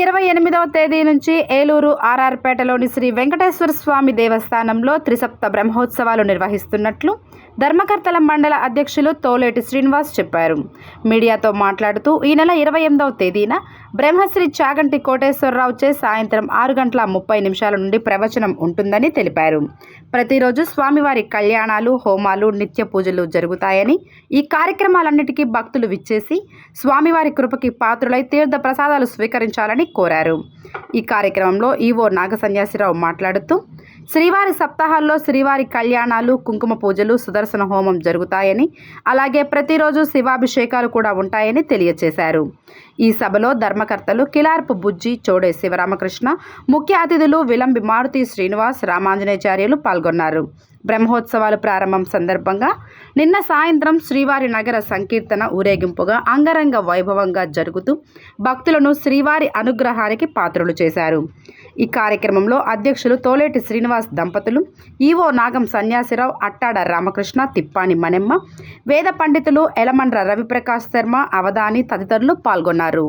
ఇరవై ఎనిమిదవ తేదీ నుంచి ఏలూరు ఆర్ఆర్పేటలోని శ్రీ వెంకటేశ్వర స్వామి దేవస్థానంలో త్రిసప్త బ్రహ్మోత్సవాలు నిర్వహిస్తున్నట్లు ధర్మకర్తల మండల అధ్యక్షులు తోలేటి శ్రీనివాస్ చెప్పారు. మీడియాతో మాట్లాడుతూ ఈ నెల ఇరవై ఎనిమిదవ తేదీన బ్రహ్మశ్రీ చాగంటి కోటేశ్వరరావు చే సాయంత్రం ఆరు గంటల ముప్పై నిమిషాల నుండి ప్రవచనం ఉంటుందని తెలిపారు. ప్రతిరోజు స్వామివారి కళ్యాణాలు హోమాలు నిత్య పూజలు జరుగుతాయని ఈ కార్యక్రమాలన్నిటికీ భక్తులు విచ్చేసి స్వామివారి కృపకి పాత్రులై తీర్థ ప్రసాదాలు స్వీకరించాలని కోరారు. ఈ కార్యక్రమంలో ఈవో నాగసన్యాసిరావు మాట్లాడుతూ శ్రీవారి సప్తాహాల్లో శ్రీవారి కళ్యాణాలు కుంకుమ పూజలు సుదర్శన హోమం జరుగుతాయని అలాగే ప్రతిరోజు శివాభిషేకాలు కూడా ఉంటాయని తెలియజేశారు ఈ సభలో ధర్మకర్తలు కిలార్పు బుజ్జి చోడే శివరామకృష్ణ ముఖ్య అతిథులు విలంబి మారుతి శ్రీనివాస్ రామాంజనేచార్యులు పాల్గొన్నారు. బ్రహ్మోత్సవాలు ప్రారంభం సందర్భంగా నిన్న సాయంత్రం శ్రీవారి నగర సంకీర్తన ఊరేగింపుగా అంగరంగ వైభవంగా జరుగుతూ భక్తులను శ్రీవారి అనుగ్రహానికి పాత్రలు చేశారు. ఈ కార్యక్రమంలో అధ్యక్షులు తోలేటి శ్రీనివాస్ దంపతులు ఈవో నాగం సన్యాసిరావు అట్టాడ రామకృష్ణ తిప్పాని మనెమ్మ వేద పండితులు ఎలమండ్ర రవిప్రకాష్ శర్మ అవధాని తదితరులు పాల్గొన్నారు.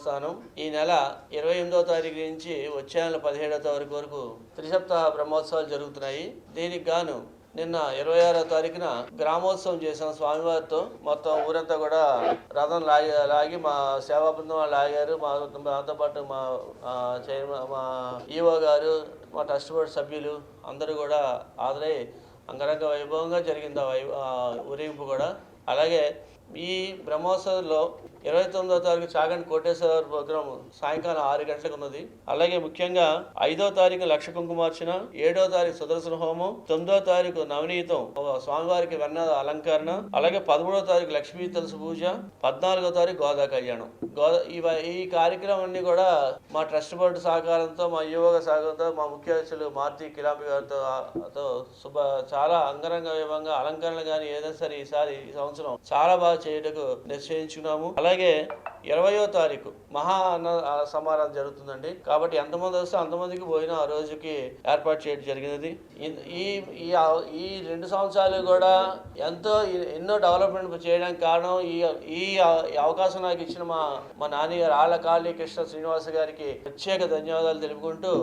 దేవస్థానం ఈ నెల ఇరవై ఎనిమిదో తారీఖు నుంచి వచ్చే నెల పదిహేడో తారీఖు వరకు త్రిసప్తాహ బ్రహ్మోత్సవాలు జరుగుతున్నాయి. దీనికి గాను నిన్న ఇరవై ఆరో తారీఖున గ్రామోత్సవం చేసాం స్వామివారితో. మొత్తం ఊరంతా కూడా రథం లాగి లాగి మా సేవా బృందం వాళ్ళు లాగారు. మా మాతో పాటు మా చైర్మన్ మా ఈఓ గారు మా ట్రస్ట్ బోర్డు సభ్యులు అందరూ కూడా హాజరై అంగరంగ వైభవంగా జరిగింది ఆ ఆ ఊరేగింపు కూడా. అలాగే ఈ బ్రహ్మోత్సవంలో ఇరవై తొమ్మిదో తారీఖు చాగండి కోటేశ్వర ప్రోగ్రాం సాయంకాలం ఆరు గంటలకు ఉన్నది. అలాగే ముఖ్యంగా ఐదో తారీఖు లక్ష కుంకుమార్చన ఏడో తారీఖు సుదర్శన హోమం తొమ్మిదో తారీఖు నవనీతం స్వామివారికి వెన్న అలంకరణ అలాగే పదమూడో తారీఖు లక్ష్మీ తులసి పూజ పద్నాలుగో తారీఖు గోదా కళ్యాణం. గోదా ఇవ ఈ కార్యక్రమం అన్ని కూడా మా ట్రస్ట్ బోర్డు సహకారంతో మా యువక సహకారంతో మా ముఖ్య అధ్యక్షులు మార్తి కిలాంబి గారితో శుభ చాలా అంగరంగ వైభవంగా అలంకరణలు కానీ ఏదైనా సరే ఈసారి ఈ సంవత్సరం చాలా బాగా చేయటకు నిశ్చయించుకున్నాము. అలాగే అలాగే ఇరవయో తారీఖు మహా అన్న సమారాధన జరుగుతుందండి. కాబట్టి ఎంతమంది వస్తే అంతమందికి పోయిన ఆ రోజుకి ఏర్పాటు చేయడం జరిగినది. ఈ ఈ ఈ రెండు సంవత్సరాలు కూడా ఎంతో ఎన్నో డెవలప్మెంట్ చేయడానికి కారణం ఈ ఈ ఈ అవకాశం నాకు ఇచ్చిన మా మా నాన్నగారు ఆళ్ళ కాళీ కృష్ణ శ్రీనివాస గారికి ప్రత్యేక ధన్యవాదాలు తెలుపుకుంటూ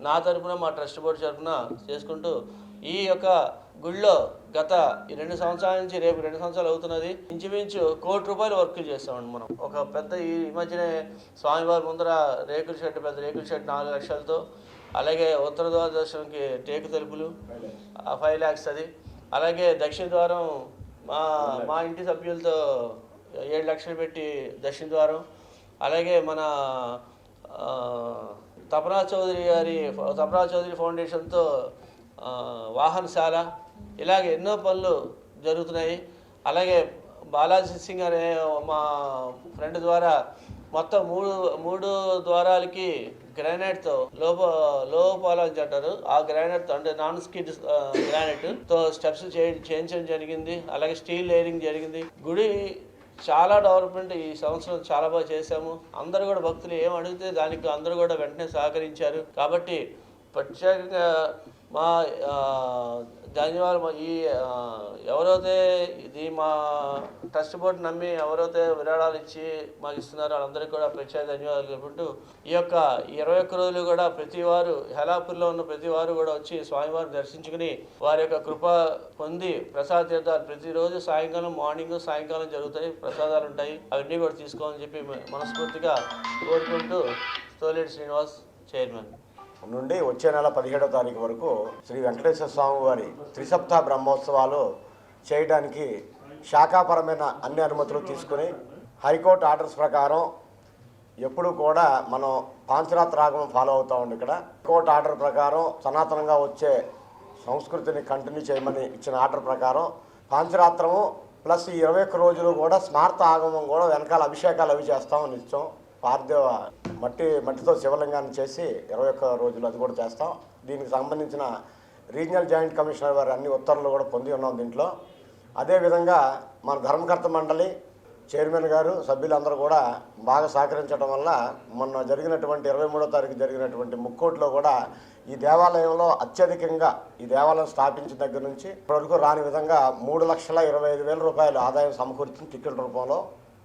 నా తరపున మా ట్రస్ట్ బోర్డు తరపున చేసుకుంటూ ఈ యొక్క గుళ్ళో గత ఈ రెండు సంవత్సరాల నుంచి రేపు రెండు సంవత్సరాలు అవుతున్నది. ఇంచుమించు కోటి రూపాయలు వర్క్ చేస్తామండి మనం. ఒక పెద్ద ఈ మధ్యనే స్వామివారి ముందర రేకుల షెడ్ పెద్ద రేకుల షెడ్ నాలుగు లక్షలతో అలాగే ఉత్తర ద్వార దర్శనంకి టేకు తలుపులు ఫైవ్ ల్యాక్స్ అది. అలాగే దక్షిణ ద్వారం మా మా ఇంటి సభ్యులతో ఏడు లక్షలు పెట్టి దక్షిణ ద్వారం. అలాగే మన తపనా చౌదరి గారి తపనా చౌదరి ఫౌండేషన్తో వాహనశాల ఇలాగ ఎన్నో పనులు జరుగుతున్నాయి. అలాగే బాలాజీ సింగ్ అనే మా ఫ్రెండ్ ద్వారా మొత్తం మూడు మూడు ద్వారాలకి గ్రానైట్తో లోప లోపాల అని అంటారు. ఆ గ్రానైట్తో అంటే నాన్ స్కిడ్ గ్రానైట్తో స్టెప్స్ చేయించడం జరిగింది. అలాగే స్టీల్ లేయరింగ్ జరిగింది. గుడి చాలా డెవలప్మెంట్ ఈ సంవత్సరం చాలా బాగా చేశాము. అందరూ కూడా భక్తులు ఏం అడిగితే దానికి అందరూ కూడా వెంటనే సహకరించారు. కాబట్టి ప్రత్యేకంగా మా ఆ, ఈ ఎవరైతే ఇది మా ట్రస్ట్ బోర్డు నమ్మి ఎవరైతే విరాళాలు ఇచ్చి మాకు ఇస్తున్నారో వాళ్ళందరికీ కూడా ప్రత్యేక ధన్యవాదాలు తెలుపుకుంటూ ఈ యొక్క ఇరవై ఒక్క రోజులు కూడా ప్రతి వారు హెలాపూర్లో ఉన్న ప్రతి వారు కూడా వచ్చి స్వామివారిని దర్శించుకుని వారి యొక్క కృప పొంది ప్రసాద తీర్థాలు ప్రతిరోజు సాయంకాలం మార్నింగ్ సాయంకాలం జరుగుతాయి ప్రసాదాలు ఉంటాయి. అవన్నీ కూడా తీసుకోవాలని చెప్పి మనస్ఫూర్తిగా కోరుకుంటూ తోలేటి శ్రీనివాస్ చైర్మన్. నుండి వచ్చే నెల పదిహేడవ తారీఖు వరకు శ్రీ వెంకటేశ్వర స్వామి వారి త్రిసప్తాహ బ్రహ్మోత్సవాలు చేయడానికి శాఖాపరమైన అన్ని అనుమతులు తీసుకుని హైకోర్టు ఆర్డర్స్ ప్రకారం ఎప్పుడు కూడా మనం పాంచరాత్ర రాగం ఫాలో అవుతా ఉంది ఇక్కడ. కోర్టు ఆర్డర్ ప్రకారం సనాతనంగా వచ్చే సంస్కృతిని కంటిన్యూ చేయమని ఇచ్చిన ఆర్డర్ ప్రకారం పాంచరాత్రము ప్లస్ ఈ ఇరవై ఒక్క రోజులు కూడా స్మార్త ఆగమం కూడా వెనకాల అభిషేకాలు అవి చేస్తామని ఇచ్చాం పార్థివ మట్టి మట్టితో శివలింగాన్ని చేసి ఇరవై ఒక్క రోజులు అది కూడా చేస్తాం. దీనికి సంబంధించిన రీజనల్ జాయింట్ కమిషనర్ వారి అన్ని ఉత్తర్వులు కూడా పొంది ఉన్నాం దీంట్లో. అదేవిధంగా మన ధర్మకర్త మండలి చైర్మన్ గారు సభ్యులందరూ కూడా బాగా సహకరించడం వల్ల మొన్న జరిగినటువంటి ఇరవై మూడో తారీఖు జరిగినటువంటి ముక్కోట్లో కూడా ఈ దేవాలయంలో అత్యధికంగా ఈ దేవాలయం స్థాపించిన దగ్గర నుంచి ఇప్పటివరకు రాని విధంగా మూడు లక్షల ఇరవై ఐదు వేల రూపాయలు ఆదాయం సమకూర్చింది టికెట్ రూపంలో.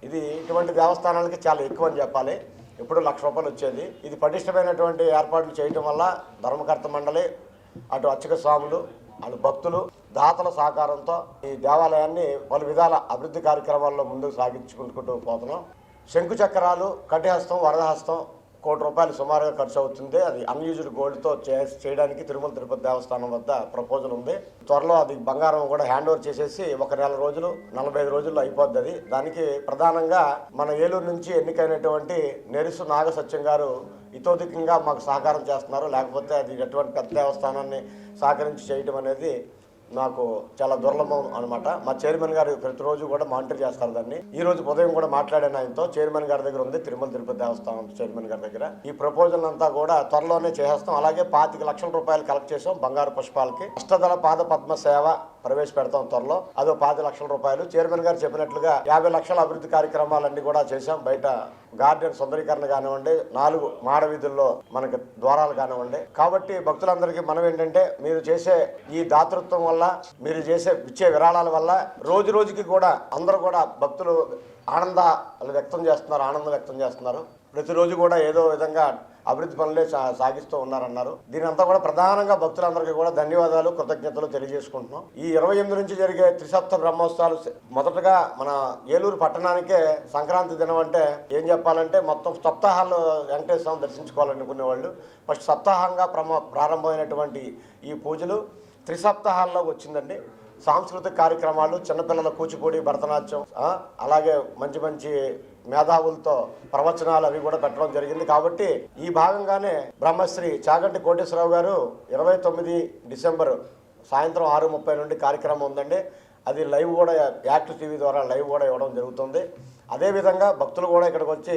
ఇది ఇటువంటి దేవస్థానాలకి చాలా ఎక్కువ అని చెప్పాలి. ఇప్పుడు లక్ష రూపాయలు వచ్చేది. ఇది పటిష్టమైనటువంటి ఏర్పాట్లు చేయటం వల్ల ధర్మకర్త మండలి అటు అర్చక స్వాములు అటు భక్తులు దాతల సహకారంతో ఈ దేవాలయాన్ని పలు విధాల అభివృద్ధి కార్యక్రమాల్లో ముందుకు సాగించుకుంటూ పోతున్నాం. శంకు చక్రాలు కటిహస్తం వరదహస్తం కోటి రూపాయలు సుమారుగా ఖర్చు అవుతుంది. అది అన్యూజ్డ్ గోల్డ్తో చే చేయడానికి తిరుమల తిరుపతి దేవస్థానం వద్ద ప్రపోజల్ ఉంది. త్వరలో అది బంగారం కూడా హ్యాండ్ ఓవర్ చేసేసి ఒక నెల రోజులు నలభై ఐదు రోజుల్లో అయిపోద్ది అది. దానికి ప్రధానంగా మన ఏలూరు నుంచి ఎన్నికైనటువంటి నెరుసు నాగ సత్యం గారు ఇతోధికంగా మాకు సహకారం చేస్తున్నారు. లేకపోతే అది ఎటువంటి పెద్ద దేవస్థానాన్ని సహకరించి చేయడం అనేది నాకు చాలా దుర్లభం అనమాట మా చైర్మన్ గారు ప్రతిరోజు కూడా మానిటర్ చేస్తారు దాన్ని. ఈ రోజు ఉదయం కూడా మాట్లాడాను ఆయనతో. చైర్మన్ గారి దగ్గర ఉంది తిరుమల తిరుపతి దేవస్థానం చైర్మన్ గారి దగ్గర. ఈ ప్రపోజల్ అంతా కూడా త్వరలోనే చేసేస్తాం. అలాగే పాతిక లక్షల రూపాయలు కలెక్ట్ చేసాం బంగారు పుష్పాలకి. అష్టదళ పాద పద్మ సేవ ప్రవేశపెడతాం త్వరలో. అదో పాతి లక్షల రూపాయలు. చైర్మన్ గారు చెప్పినట్లుగా యాభై లక్షల అభివృద్ధి కార్యక్రమాలన్నీ కూడా చేశాం. బయట గార్డెన్ సుందరీకరణ కానివ్వండి నాలుగు మాడ వీధుల్లో మనకి ద్వారాలు కానివ్వండి. కాబట్టి భక్తులందరికీ మనం ఏంటంటే మీరు చేసే ఈ దాతృత్వం వల్ల మీరు చేసే ఇచ్చే విరాళాల వల్ల రోజు రోజుకి కూడా అందరూ కూడా భక్తులు ఆనందాలు వ్యక్తం చేస్తున్నారు ఆనందం వ్యక్తం చేస్తున్నారు. ప్రతిరోజు కూడా ఏదో విధంగా అభివృద్ధి పనులే సా- సాగిస్తూ ఉన్నారన్నారు. దీనంతా కూడా ప్రధానంగా భక్తులందరికీ కూడా ధన్యవాదాలు కృతజ్ఞతలు తెలియజేసుకుంటున్నాం. ఈ ఇరవై ఎనిమిది నుంచి జరిగే త్రిసప్త బ్రహ్మోత్సవాలు మొదటగా మన ఏలూరు పట్టణానికే సంక్రాంతి దినం అంటే ఏం చెప్పాలంటే మొత్తం సప్తాహాలు వెంకటేశ్వర స్వామి దర్శించుకోవాలనుకునే వాళ్ళు ఫస్ట్ సప్తాహంగా ప్రమ ప్రారంభమైనటువంటి ఈ పూజలు త్రిసప్తాహాల్లో వచ్చిందండి. సాంస్కృతిక కార్యక్రమాలు చిన్నపిల్లల కూచిపూడి భరతనాట్యం అలాగే మంచి మంచి మేధావులతో ప్రవచనాలు అవి కూడా పెట్టడం జరిగింది. కాబట్టి ఈ భాగంగానే బ్రహ్మశ్రీ చాగంటి కోటేశ్వరరావు గారు ఇరవై తొమ్మిది డిసెంబర్ సాయంత్రం ఆరు ముప్పై నుండి కార్యక్రమం ఉందండి. అది లైవ్ కూడా యాక్ట్ టీవీ ద్వారా లైవ్ కూడా ఇవ్వడం జరుగుతుంది. అదేవిధంగా భక్తులు కూడా ఇక్కడికి వచ్చి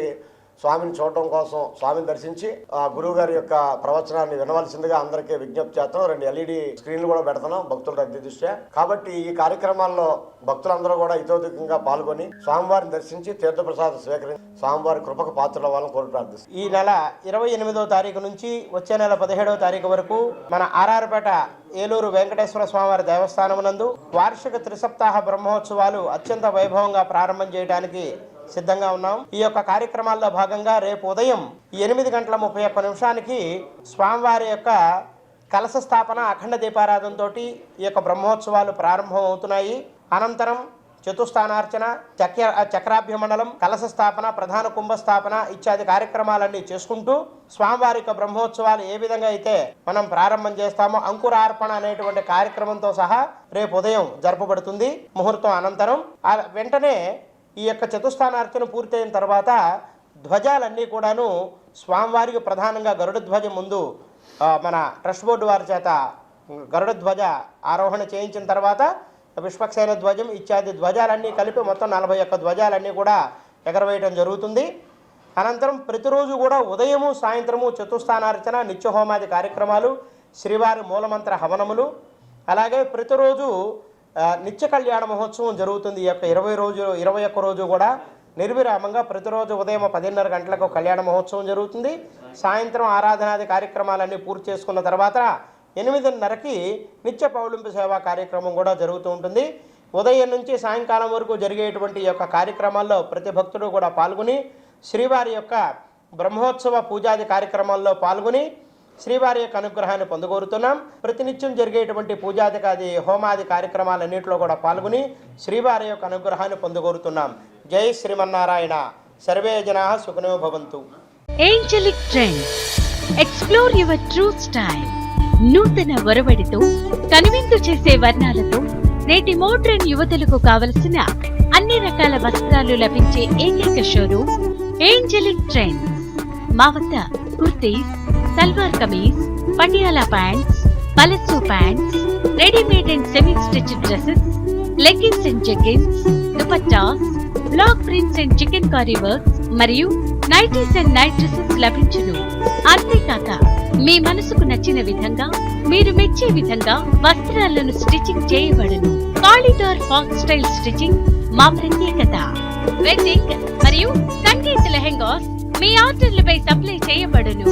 స్వామిని చూడటం కోసం స్వామిని దర్శించి ఆ గురువు గారి యొక్క ప్రవచనాన్ని వినవలసిందిగా అందరికీ విజ్ఞప్తి చేస్తాం రెండు ఎల్ఈడి స్క్రీన్లు కూడా పెడుతున్నాం భక్తుల రద్దీ దృష్ట్యా. కాబట్టి ఈ కార్యక్రమాల్లో భక్తులందరూ కూడా ఇతోధికంగా పాల్గొని స్వామివారిని దర్శించి తీర్థప్రసాదం స్వీకరించి స్వామివారి కృపకు పాత్రల వాళ్ళని కోరి ప్రార్థిస్తాం ఈ నెల ఇరవై ఎనిమిదో తారీఖు నుంచి వచ్చే నెల పదిహేడవ తారీఖు వరకు మన ఆర్ఆర్పేట ఏలూరు వెంకటేశ్వర స్వామివారి దేవస్థానం నందు వార్షిక త్రిసప్తాహ బ్రహ్మోత్సవాలు అత్యంత వైభవంగా ప్రారంభం చేయడానికి సిద్ధంగా ఉన్నాం. ఈ యొక్క కార్యక్రమాల్లో భాగంగా రేపు ఉదయం ఎనిమిది గంటల ముప్పై ఒక్క నిమిషానికి స్వామివారి యొక్క కలశ స్థాపన అఖండ దీపారాధనతో ఈ యొక్క బ్రహ్మోత్సవాలు ప్రారంభం అవుతున్నాయి అనంతరం చతుస్థానార్చన చక్ర చక్రాభ్యమండలం కలశ స్థాపన ప్రధాన కుంభ స్థాపన ఇత్యాది కార్యక్రమాలన్నీ చేసుకుంటూ స్వామివారి యొక్క బ్రహ్మోత్సవాలు ఏ విధంగా అయితే మనం ప్రారంభం చేస్తామో అంకురార్పణ అనేటువంటి కార్యక్రమంతో సహా రేపు ఉదయం జరపబడుతుంది. ముహూర్తం అనంతరం. వెంటనే ఈ యొక్క చతుస్థానార్చన పూర్తయిన తర్వాత ధ్వజాలన్నీ కూడాను స్వామివారికి ప్రధానంగా గరుడ ధ్వజం ముందు మన ట్రస్ట్ బోర్డు వారి చేత గరుడ ధ్వజ ఆరోహణ చేయించిన తర్వాత విశ్వక్సేన ధ్వజం ఇత్యాది ధ్వజాలన్నీ కలిపి మొత్తం నలభై ఒక్క ధ్వజాలన్నీ కూడా ఎగరవేయడం జరుగుతుంది. అనంతరం ప్రతిరోజు కూడా ఉదయము సాయంత్రము చతుస్థానార్చన నిత్యహోమాది కార్యక్రమాలు శ్రీవారి మూలమంత్ర హవనములు అలాగే ప్రతిరోజు నిత్య కళ్యాణ మహోత్సవం జరుగుతుంది. ఈ యొక్క ఇరవై రోజు ఇరవై ఒక్క రోజు కూడా నిర్విరామంగా ప్రతిరోజు ఉదయం పదిన్నర గంటలకు కళ్యాణ మహోత్సవం జరుగుతుంది. సాయంత్రం ఆరాధనాది కార్యక్రమాలన్నీ పూర్తి చేసుకున్న తర్వాత ఎనిమిదిన్నరకి నిత్య పౌలింపు సేవా కార్యక్రమం కూడా జరుగుతూ ఉంటుంది. ఉదయం నుంచి సాయంకాలం వరకు జరిగేటువంటి ఈ యొక్క కార్యక్రమాల్లో ప్రతి భక్తుడు కూడా పాల్గొని శ్రీవారి యొక్క బ్రహ్మోత్సవ పూజాది కార్యక్రమాల్లో పాల్గొని శ్రీవారి యొక్క అనుగ్రహాన్ని పొందగోరుతున్నాం ప్రతినిత్యం జరిగేటువంటి పూజాదికాది హోమాది కార్యక్రమాలన్నింటిలో కూడా పాల్గొని శ్రీవారి యొక్క అనుగ్రహాన్ని పొందగోరుతున్నాం జై శ్రీమన్నారాయణ. సర్వే జనా సుఖనో భవంతు. Angelic trend explore your true style నూతన ఒరవడితో కనువిందు చేసే వర్ణాలతో నేటి మోడ్రన్ యువతులకు కావలసిన అన్ని రకాల వస్త్రాలు లభించే ఏకైక షోరూమ్ ఏంజలిక్ ట్రెండ్స్ మా వద్ద kurtis salwar kameez Patiala pants palazzo pants readymade and semi stitch dresses leggings and jeggings dupattas block prints and chikankari works మరియు నైటీస్ అండ్ నైట్ డ్రెస్సెస్ లభించును. అంతేకాక మీ మనసుకు నచ్చిన విధంగా మీరు మెచ్చే విధంగా వస్త్రాలను స్టిచ్చింగ్ చేయబడును. కాలిడోర్ ఫాక్ స్టైల్ స్టిచ్చింగ్ మా ప్రత్యేకత. వెడ్డింగ్ మరియు సంగీత లెహెంగాస్ మీ ఆర్డర్లపై సప్లై చేయబడును.